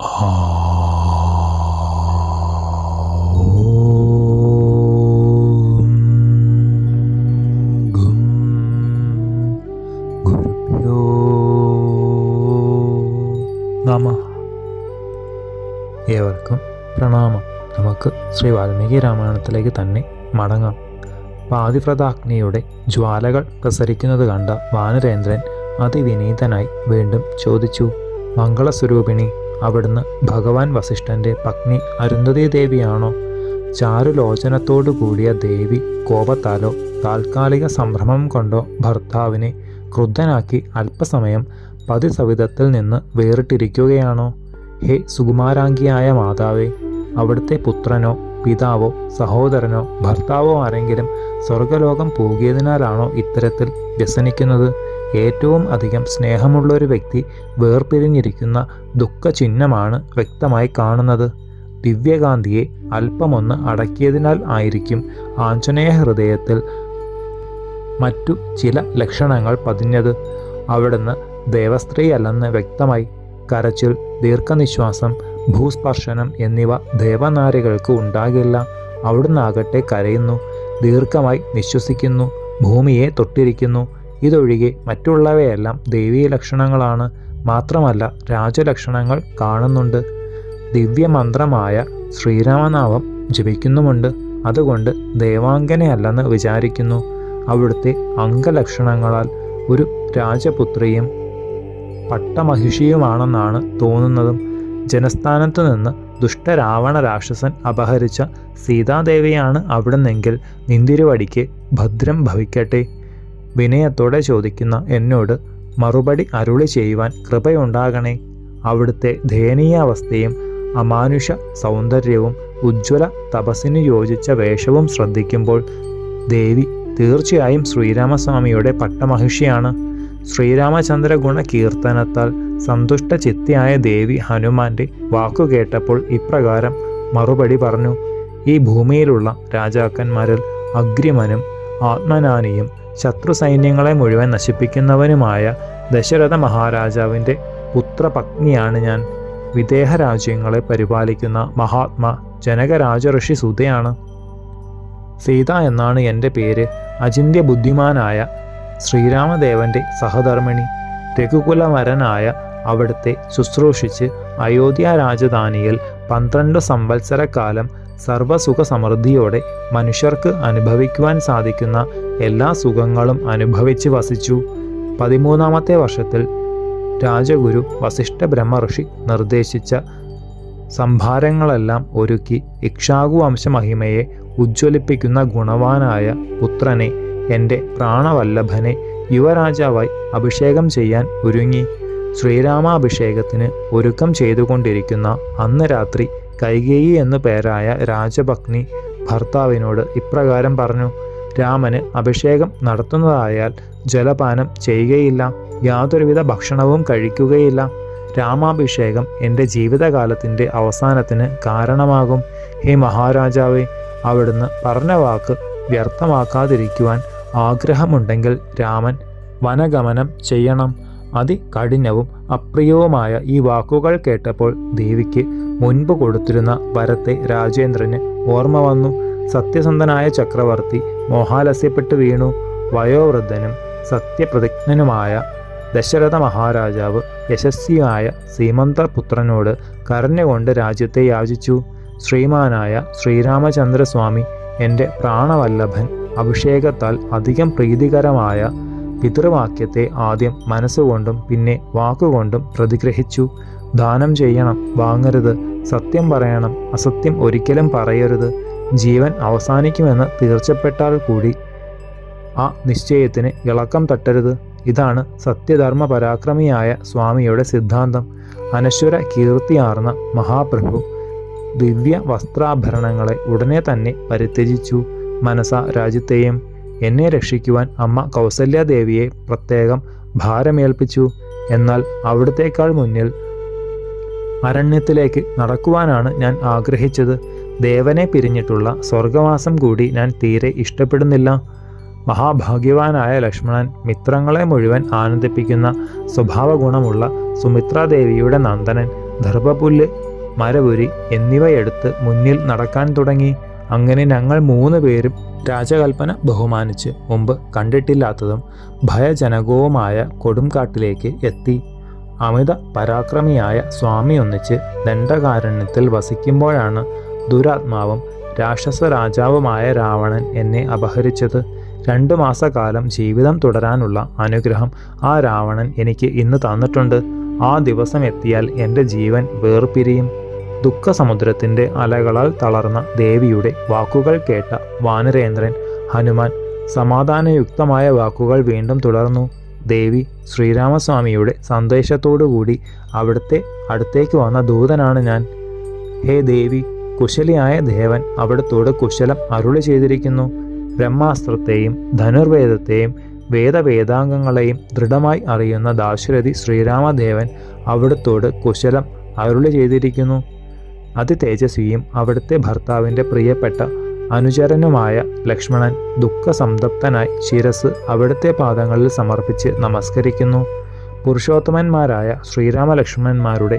ഏവർക്കും പ്രണാമം. നമുക്ക് ശ്രീ വാൽമീകി രാമായണത്തിലേക്ക് തന്നെ മടങ്ങാം. പാതിവ്രതാഗ്നിയുടെ ജ്വാലകൾ പ്രസരിക്കുന്നത് കണ്ട വാനരേന്ദ്രൻ അതിവിനീതനായി വീണ്ടും ചോദിച്ചു മംഗളസ്വരൂപിണി അവിടുന്ന് ഭഗവാൻ വസിഷ്ഠന്റെ പത്നി അരുന്ധതി ദേവിയാണോ? ചാരുലോചനത്തോടു കൂടിയ ദേവി കോപത്താലോ താൽക്കാലിക സംഭ്രമം കൊണ്ടോ ഭർത്താവിനെ ക്രുദ്ധനാക്കി അല്പസമയം പതിസവിധത്തിൽ നിന്ന് വേറിട്ടിരിക്കുകയാണോ? ഹേ സുകുമാരാംഗിയായ മാതാവേ അവിടുത്തെ പുത്രനോ പിതാവോ സഹോദരനോ ഭർത്താവോ ആരെങ്കിലും സ്വർഗലോകം പോകിയതിനാലാണോ ഇത്തരത്തിൽ വ്യസനിക്കുന്നത്? ഏറ്റവും അധികം സ്നേഹമുള്ള ഒരു വ്യക്തി വേർപിരിഞ്ഞിരിക്കുന്ന ദുഃഖചിഹ്നമാണ് വ്യക്തമായി കാണുന്നത്. ദിവ്യകാന്തിയെ അല്പമൊന്ന് അടക്കിയതിനാൽ ആയിരിക്കും ആഞ്ജനേയ ഹൃദയത്തിൽ മറ്റു ചില ലക്ഷണങ്ങൾ പതിഞ്ഞത്. അവിടുന്ന് ദേവസ്ത്രീയല്ലെന്ന് വ്യക്തമായി. കരച്ചിൽ ദീർഘനിശ്വാസം ഭൂസ്പർശനം എന്നിവ ദേവനാരികൾക്ക് ഉണ്ടാകില്ല. അവിടുന്ന് ആകട്ടെ കരയുന്നു ദീർഘമായി നിശ്വസിക്കുന്നു ഭൂമിയെ തൊട്ടിരിക്കുന്നു. ഇതൊഴികെ മറ്റുള്ളവയെല്ലാം ദൈവീയ ലക്ഷണങ്ങളാണ്. മാത്രമല്ല രാജലക്ഷണങ്ങൾ കാണുന്നുണ്ട്. ദിവ്യമന്ത്രമായ ശ്രീരാമനാമം ജപിക്കുന്നുമുണ്ട്. അതുകൊണ്ട് ദേവാംഗനയല്ലെന്ന് വിചാരിക്കുന്നു. അവിടുത്തെ അംഗലക്ഷണങ്ങളാൽ ഒരു രാജപുത്രിയും പട്ടമഹിഷിയുമാണെന്നാണ് തോന്നുന്നതും. ജനസ്ഥാനത്തു നിന്ന് ദുഷ്ടരാവണ രാക്ഷസൻ അപഹരിച്ച സീതാദേവിയാണ് അവിടുന്നെങ്കിൽ നിന്തിരുവടിക്ക് ഭദ്രം ഭവിക്കട്ടെ. വിനയത്തോടെ ചോദിക്കുന്ന എന്നോട് മറുപടി അരുളി ചെയ്യുവാൻ കൃപയുണ്ടാകണേ. അവിടുത്തെ ദയനീയാവസ്ഥയും അമാനുഷ സൗന്ദര്യവും ഉജ്ജ്വല തപസ്സിനു യോജിച്ച വേഷവും ശ്രദ്ധിക്കുമ്പോൾ ദേവി തീർച്ചയായും ശ്രീരാമസ്വാമിയുടെ പട്ടമഹിഷിയാണ്. ശ്രീരാമചന്ദ്ര ഗുണ കീർത്തനത്താൽ സന്തുഷ്ട ചിത്തിയായ ദേവി ഹനുമാന്റെ വാക്കു കേട്ടപ്പോൾ ഇപ്രകാരം മറുപടി പറഞ്ഞു ഈ ഭൂമിയിലുള്ള രാജാക്കന്മാരിൽ അഗ്രിമനും ആത്മനാനിയും ശത്രു സൈന്യങ്ങളെ മുഴുവൻ നശിപ്പിക്കുന്നവനുമായ ദശരഥ മഹാരാജാവിന്റെ പുത്രപത്നിയാണ് ഞാൻ. വിദേഹ രാജ്യങ്ങളെ പരിപാലിക്കുന്ന മഹാത്മാ ജനകരാജ ഋഷി സുതയാണ് സീത എന്നാണ് എന്റെ പേര്. അചിന്യ ബുദ്ധിമാനായ ശ്രീരാമദേവന്റെ സഹധർമ്മിണി. രഘുകുലവരനായ അവിടുത്തെ ശുശ്രൂഷിച്ച് അയോധ്യ രാജധാനിയിൽ പന്ത്രണ്ട് സംവത്സരക്കാലം സർവസുഖ സമൃദ്ധിയോടെ മനുഷ്യർക്ക് അനുഭവിക്കുവാൻ സാധിക്കുന്ന എല്ലാ സുഖങ്ങളും അനുഭവിച്ച് വസിച്ചു. പതിമൂന്നാമത്തെ വർഷത്തിൽ രാജഗുരു വസിഷ്ഠ ബ്രഹ്മഋഷി നിർദ്ദേശിച്ച സംഭാരങ്ങളെല്ലാം ഒരുക്കി ഇക്ഷാകു വംശമഹിമയെ ഉജ്ജ്വലിപ്പിക്കുന്ന ഗുണവാനായ പുത്രനെ എന്റെ പ്രാണവല്ലഭനെ യുവരാജാവായി അഭിഷേകം ചെയ്യാൻ ഒരുങ്ങി. ശ്രീരാമാഭിഷേകത്തിന് ഒരുക്കം ചെയ്തുകൊണ്ടിരിക്കുന്ന അന്ന് രാത്രി കൈകേയി എന്നു പേരായ രാജഭഗ്നി ഭർത്താവിനോട് ഇപ്രകാരം പറഞ്ഞു രാമന് അഭിഷേകം നടത്തുന്നതായാൽ ജലപാനം ചെയ്യുകയില്ല യാതൊരുവിധ ഭക്ഷണവും കഴിക്കുകയില്ല. രാമാഭിഷേകം എന്റെ ജീവിതകാലത്തിന്റെ അവസാനത്തിന് കാരണമാകും. ഹേ മഹാരാജാവേ അവിടുന്ന് പറഞ്ഞ വാക്ക് വ്യർത്ഥമാക്കാതിരിക്കുവാൻ ആഗ്രഹമുണ്ടെങ്കിൽ രാമൻ വനഗമനം ചെയ്യണം. അതികഠിനവും അപ്രിയവുമായ ഈ വാക്കുകൾ കേട്ടപ്പോൾ ദേവിക്ക് മുൻപ് കൊടുത്തിരുന്ന വരത്തെ രാജേന്ദ്രന് ഓർമ്മ വന്നു. സത്യസന്ധനായ ചക്രവർത്തി മോഹാലസ്യപ്പെട്ട് വീണു. വയോവൃദ്ധനും സത്യപ്രതിജ്ഞനുമായ ദശരഥ മഹാരാജാവ് യശസ്വിയായ സീമന്തപുത്രനോട് കരഞ്ഞുകൊണ്ട് രാജ്യത്തെ യാചിച്ചു. ശ്രീമാനായ ശ്രീരാമചന്ദ്രസ്വാമി എന്റെ പ്രാണവല്ലഭൻ അഭിഷേകത്താൽ അധികം പ്രീതികരമായ പിതൃവാക്യത്തെ ആദ്യം മനസ്സുകൊണ്ടും പിന്നെ വാക്കുകൊണ്ടും പ്രതിഗ്രഹിച്ചു. ദാനം ചെയ്യണം വാങ്ങരുത് സത്യം പറയണം അസത്യം ഒരിക്കലും പറയരുത്. ജീവൻ അവസാനിക്കുമെന്ന് തീർച്ചപ്പെട്ടാൽ കൂടി. ആ നിശ്ചയത്തിന് ഇളക്കം തട്ടരുത്. ഇതാണ് സത്യധർമ്മ പരാക്രമിയായ സ്വാമിയുടെ സിദ്ധാന്തം. അനശ്വര കീർത്തിയാർന്ന മഹാപ്രഭു ദിവ്യ വസ്ത്രാഭരണങ്ങളെ ഉടനെ തന്നെ പരിത്യജിച്ചു. മനസ രാജ്യത്തെയും എന്നെ രക്ഷിക്കുവാൻ അമ്മ കൗസല്യാദേവിയെ പ്രത്യേകം ഭാരമേൽപ്പിച്ചു. എന്നാൽ അവിടത്തേക്കാൾ മുന്നിൽ അരണ്യത്തിലേക്ക് നടക്കുവാനാണ് ഞാൻ ആഗ്രഹിച്ചത്. ദേവനെ പിരിഞ്ഞിട്ടുള്ള സ്വർഗവാസം കൂടി ഞാൻ തീരെ ഇഷ്ടപ്പെടുന്നില്ല. മഹാഭാഗ്യവാനായ ലക്ഷ്മണൻ മിത്രങ്ങളെ മുഴുവൻ ആനന്ദിപ്പിക്കുന്ന സ്വഭാവഗുണമുള്ള സുമിത്രാദേവിയുടെ നന്ദനൻ ദർഭപുല്ല് മരപുരി എന്നിവയെടുത്ത് മുന്നിൽ നടക്കാൻ തുടങ്ങി. അങ്ങനെ ഞങ്ങൾ മൂന്ന് പേരും രാജകൽപ്പന ബഹുമാനിച്ച് മുമ്പ് കണ്ടിട്ടില്ലാത്തതും ഭയജനകവുമായ കൊടുംകാട്ടിലേക്ക് എത്തി. അമിത പരാക്രമിയായ സ്വാമി ഒന്നിച്ച് ദണ്ഡകാരണ്യത്തിൽ വസിക്കുമ്പോഴാണ് ദുരാത്മാവും രാക്ഷസ രാജാവുമായ രാവണൻ എന്നെ അപഹരിച്ചത്. രണ്ടു മാസക്കാലം ജീവിതം തുടരാനുള്ള അനുഗ്രഹം ആ രാവണൻ എനിക്ക് ഇന്ന് തന്നിട്ടുണ്ട്. ആ ദിവസം എത്തിയാൽ എന്റെ ജീവൻ വേർപിരിയും. ദുഃഖസമുദ്രത്തിന്റെ അലകളാൽ തളർന്ന ദേവിയുടെ വാക്കുകൾ കേട്ട വാനരേന്ദ്രൻ ഹനുമാൻ സമാധാനയുക്തമായ വാക്കുകൾ വീണ്ടും തുടർന്നു. ദേവി ശ്രീരാമസ്വാമിയുടെ സന്ദേശത്തോടുകൂടി അവിടുത്തെ അടുത്തേക്ക് വന്ന ദൂതനാണ് ഞാൻ. ഹേ ദേവി കുശലിയായ ദേവൻ അവിടത്തോട് കുശലം അരുളി ചെയ്തിരിക്കുന്നു. ബ്രഹ്മാസ്ത്രത്തെയും ധനുർവേദത്തെയും വേദവേദാംഗങ്ങളെയും ദൃഢമായി അറിയുന്ന ദാശരഥി ശ്രീരാമദേവൻ അവിടത്തോട് കുശലം അരുളി ചെയ്തിരിക്കുന്നു. അതിതേജസ്വിയും അവിടുത്തെ ഭർത്താവിന്റെ പ്രിയപ്പെട്ട അനുചരനുമായ ലക്ഷ്മണൻ ദുഃഖസംതപ്തനായി ശിരസ് അവിടുത്തെ പാദങ്ങളിൽ സമർപ്പിച്ച് നമസ്കരിക്കുന്നു. പുരുഷോത്തമന്മാരായ ശ്രീരാമലക്ഷ്മണന്മാരുടെ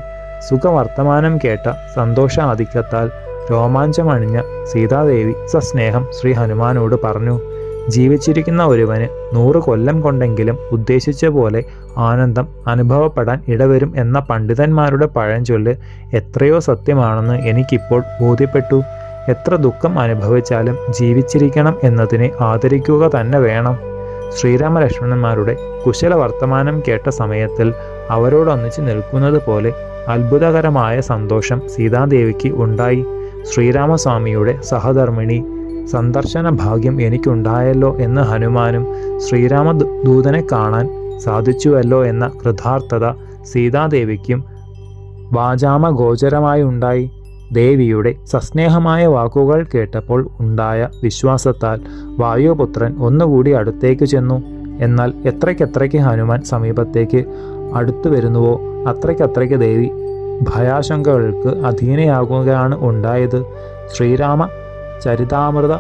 സുഖവർത്തമാനം കേട്ട സന്തോഷ ആധിക്യത്താൽ രോമാഞ്ചമണിഞ്ഞ സീതാദേവി സസ്നേഹം ശ്രീ ഹനുമാനോട് പറഞ്ഞു. ജീവിച്ചിരിക്കുന്ന ഒരുവന് നൂറ് കൊല്ലം കൊണ്ടെങ്കിലും ഉദ്ദേശിച്ച പോലെ ആനന്ദം അനുഭവപ്പെടാൻ ഇടവരും എന്ന പണ്ഡിതന്മാരുടെ പഴഞ്ചൊല്ല് എത്രയോ സത്യമാണെന്ന് എനിക്കിപ്പോൾ ബോധ്യപ്പെട്ടു. എത്ര ദുഃഖം അനുഭവിച്ചാലും ജീവിച്ചിരിക്കണം എന്നതിനെ ആദരിക്കുക തന്നെ വേണം. ശ്രീരാമലക്ഷ്മണന്മാരുടെ കുശല വർത്തമാനം കേട്ട സമയത്തിൽ അവരോടൊന്നിച്ച് നിൽക്കുന്നത് പോലെ അത്ഭുതകരമായ സന്തോഷം സീതാദേവിക്ക് ഉണ്ടായി. ശ്രീരാമസ്വാമിയുടെ സഹധർമ്മിണി സന്ദർശന ഭാഗ്യം എനിക്കുണ്ടായല്ലോ എന്ന് ഹനുമാനും ശ്രീരാമ ദൂതനെ കാണാൻ സാധിച്ചുവല്ലോ എന്ന കൃതാർത്ഥത സീതാദേവിക്കും വാചാമ ഗോചരമായി ഉണ്ടായി ദേവിയുടെ സസ്നേഹമായ വാക്കുകൾ കേട്ടപ്പോൾ ഉണ്ടായ വിശ്വാസത്താൽ വായുപുത്രൻ ഒന്നുകൂടി അടുത്തേക്ക് ചെന്നു. എന്നാൽ എത്രയ്ക്കെത്രയ്ക്ക് ഹനുമാൻ സമീപത്തേക്ക് അടുത്തു വരുന്നുവോ അത്രയ്ക്കത്രയ്ക്ക് ദേവി ഭയാശങ്കകൾക്ക് അധീനയാകുകയാണ് ഉണ്ടായത്. ശ്രീരാമ ചരിതാമൃത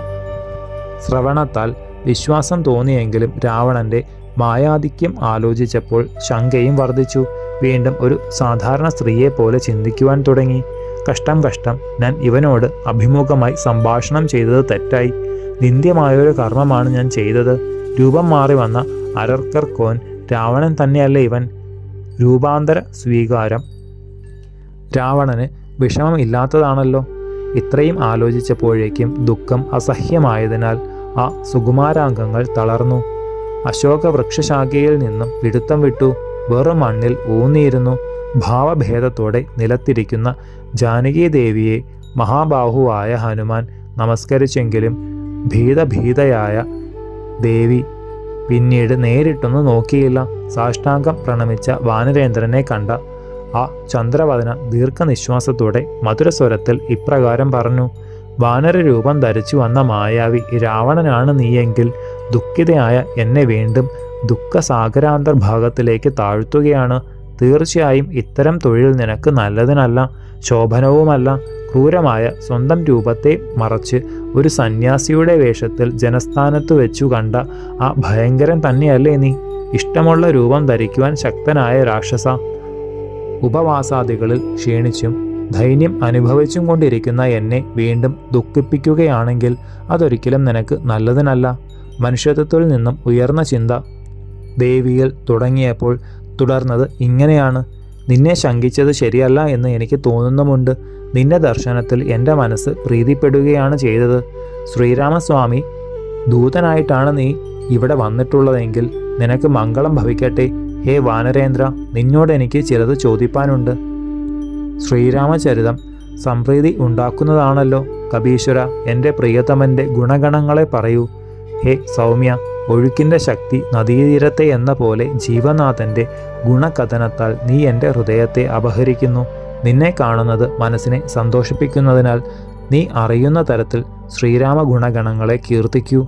ശ്രവണത്താൽ വിശ്വാസം തോന്നിയെങ്കിലും രാവണന്റെ മായാധിക്യം ആലോചിച്ചപ്പോൾ ശങ്കയും വർദ്ധിച്ചു. വീണ്ടും ഒരു സാധാരണ സ്ത്രീയെ പോലെ ചിന്തിക്കുവാൻ തുടങ്ങി. കഷ്ടം കഷ്ടം ഞാൻ ഇവനോട് അഭിമുഖമായി സംഭാഷണം ചെയ്തത് തെറ്റായി. നിന്ദ്യമായൊരു കർമ്മമാണ് ഞാൻ ചെയ്തത്. രൂപം മാറി വന്ന അരർക്കർ കോൻ രാവണൻ തന്നെയല്ല ഇവൻ. രൂപാന്തര സ്വീകാരം. രാവണന് വിഷമം ഇല്ലാത്തതാണല്ലോ. ഇത്രയും ആലോചിച്ചപ്പോഴേക്കും ദുഃഖം അസഹ്യമായതിനാൽ ആ സുകുമാരാംഗങ്ങൾ തളർന്നു. അശോക വൃക്ഷശാഖയിൽ നിന്നും പിടുത്തം വിട്ടു. വെറും മണ്ണിൽ ഊന്നിയിരുന്നു. ഭാവഭേദത്തോടെ നിലത്തിരിക്കുന്ന ജാനകീദേവിയെ മഹാബാഹുവായ ഹനുമാൻ നമസ്കരിച്ചെങ്കിലും ഭീതഭീതയായ ദേവി പിന്നീട് നേരിട്ടൊന്നും നോക്കിയില്ല. സാഷ്ടാംഗം പ്രണമിച്ച വാനരേന്ദ്രനെ കണ്ട ആ ചന്ദ്രവദന ദീർഘനിശ്വാസത്തോടെ മധുരസ്വരത്തിൽ ഇപ്രകാരം പറഞ്ഞു വാനരരൂപം ധരിച്ചു വന്ന മായാവി രാവണനാണ് നീയെങ്കിൽ ദുഃഖിതയായ എന്നെ വീണ്ടും ദുഃഖസാഗരാന്തർഭാഗത്തിലേക്ക് താഴ്ത്തുകയാണ്. തീർച്ചയായും ഇത്തരം തൊഴിൽ നിനക്ക് നല്ലതിനല്ല ശോഭനവുമല്ല. ക്രൂരമായ സ്വന്തം രൂപത്തെ മറച്ച് ഒരു സന്യാസിയുടെ വേഷത്തിൽ ജനസ്ഥാനത്ത് വെച്ചു കണ്ട ആ ഭയങ്കരൻ തന്നെയല്ലേ നീ? ഇഷ്ടമുള്ള രൂപം ധരിക്കുവാൻ ശക്തനായ രാക്ഷസ ഉപവാസാദികളിൽ ക്ഷീണിച്ചും ധൈന്യം അനുഭവിച്ചും കൊണ്ടിരിക്കുന്ന എന്നെ വീണ്ടും ദുഃഖിപ്പിക്കുകയാണെങ്കിൽ അതൊരിക്കലും നിനക്ക് നല്ലതിനല്ല. മനുഷ്യത്വത്തിൽ നിന്നും ഉയർന്ന ചിന്ത ദേവിയിൽ തുടങ്ങിയപ്പോൾ തുടർന്നത് ഇങ്ങനെയാണ്. നിന്നെ ശങ്കിച്ചത് ശരിയല്ല എന്ന് എനിക്ക് തോന്നുന്നുമുണ്ട്. നിന്റെ ദർശനത്തിൽ എന്റെ മനസ്സ് പ്രീതിപ്പെടുകയാണ് ചെയ്തത്. ശ്രീരാമസ്വാമി ദൂതനായിട്ടാണ് നീ ഇവിടെ വന്നിട്ടുള്ളതെങ്കിൽ നിനക്ക് മംഗളം ഭവിക്കട്ടെ. ഹേ വാനരേന്ദ്ര നിന്നോട് എനിക്ക് ചിലത് ചോദിപ്പാനുണ്ട്. ശ്രീരാമചരിതം സംപ്രീതി ഉണ്ടാക്കുന്നതാണല്ലോ. കബീശ്വര എന്റെ പ്രിയതമന്റെ ഗുണഗണങ്ങളെ പറയൂ. ഹേ സൗമ്യ ഒഴുക്കിന്റെ ശക്തി നദീതീരത്തെ എന്ന പോലെ ജീവനാഥന്റെ ഗുണകഥനത്താൽ നീ എന്റെ ഹൃദയത്തെ അപഹരിക്കുന്നു. നിന്നെ കാണുന്നത് മനസ്സിനെ സന്തോഷിപ്പിക്കുന്നതിനാൽ നീ അറിയുന്ന തരത്തിൽ ശ്രീരാമ ഗുണഗണങ്ങളെ കീർത്തിക്കൂ.